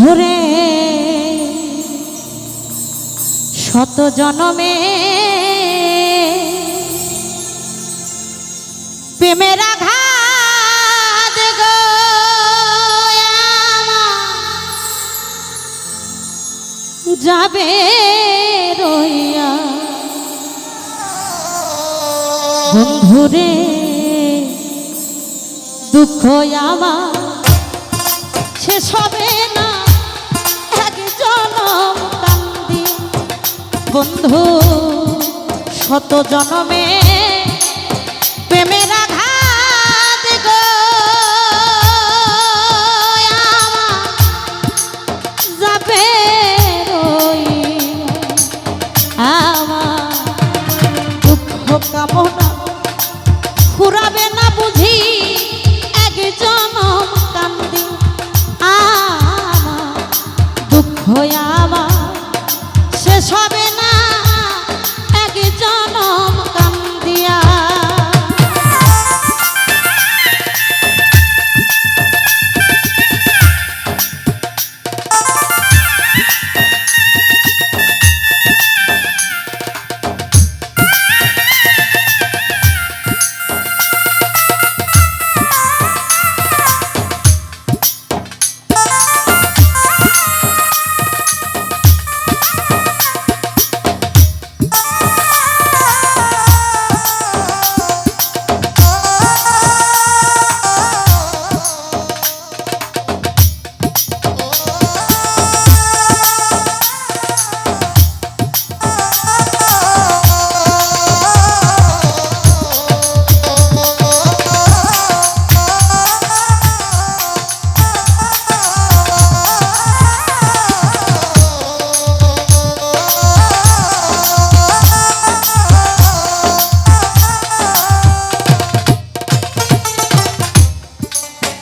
বন্ধুরে শত জনমে প্রেমের আঘাত যাবে রইয়া। বন্ধুরে দুঃখ আমার শেষ হবে না। কান্দি বন্ধু, শত জনমে প্রেমের আঘাত গো যাবে। আমার দুঃখ কামনা, ফুরাবে না বুঝি এক জনম কান্দি আমার দুঃখ আমার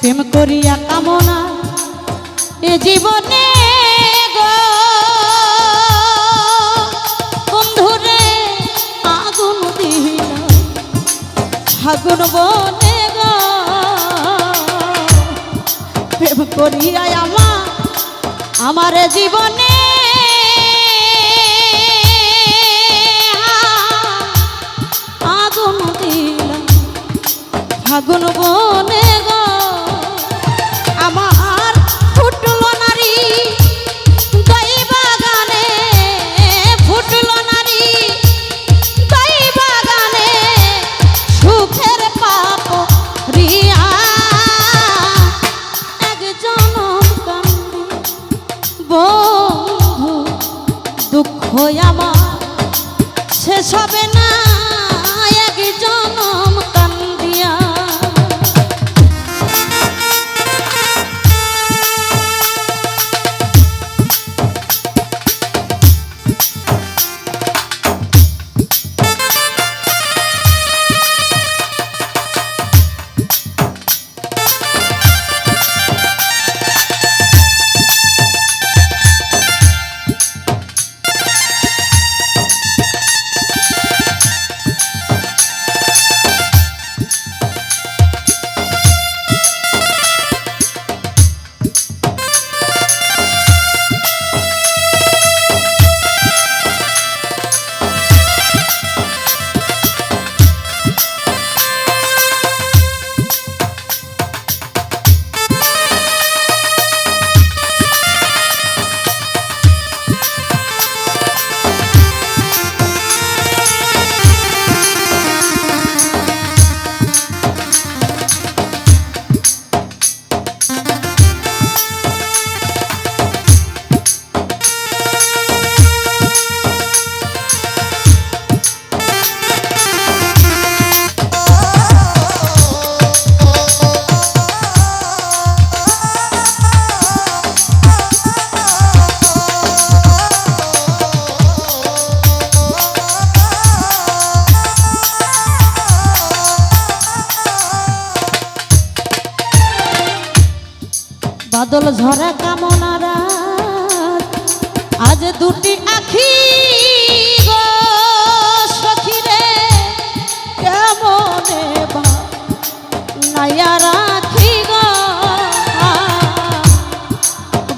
প্রেম করিয়া কামনা এ জীবনে বন্ধুরে, আগুন দিল। ফাগুন বনে প্রেম করিয়া আমার আমার জীবনে আগুন দিল। ফাগুন বনে বন্ধু দুঃখ আমার শেষ হবে না। বাদল ঝরা কামনার আজ দুটি আখি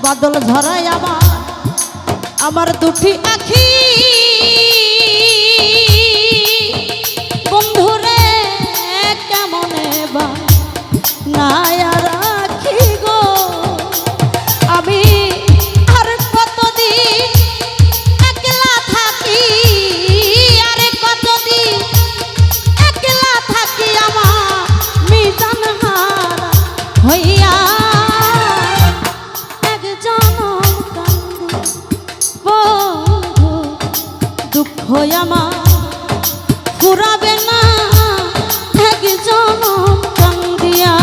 বাদল ঝরাই আমার আমার দুটি আখি ফুরাবে না এক জনম কান্দিয়া।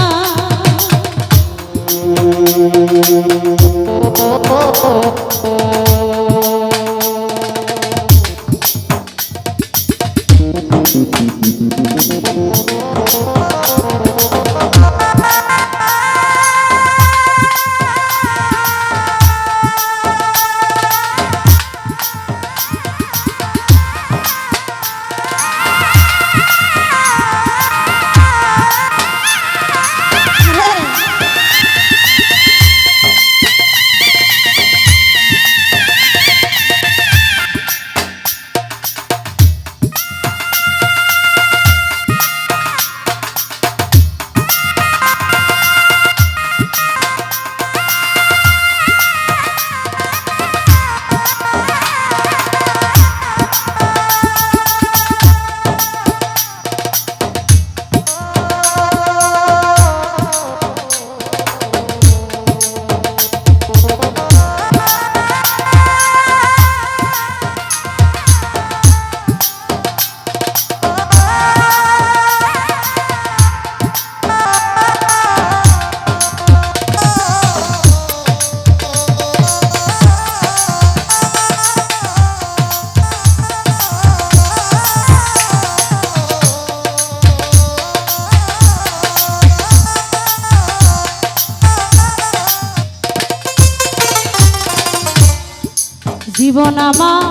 জীবন আমার।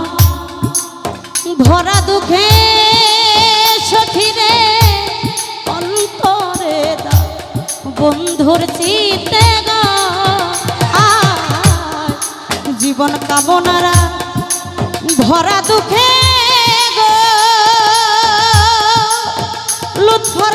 ভরা দুঃখে সখিরে অন্তরে বন্ধুর চিতে জীবন কামনারা ভরা দুঃখে গো। লুৎফর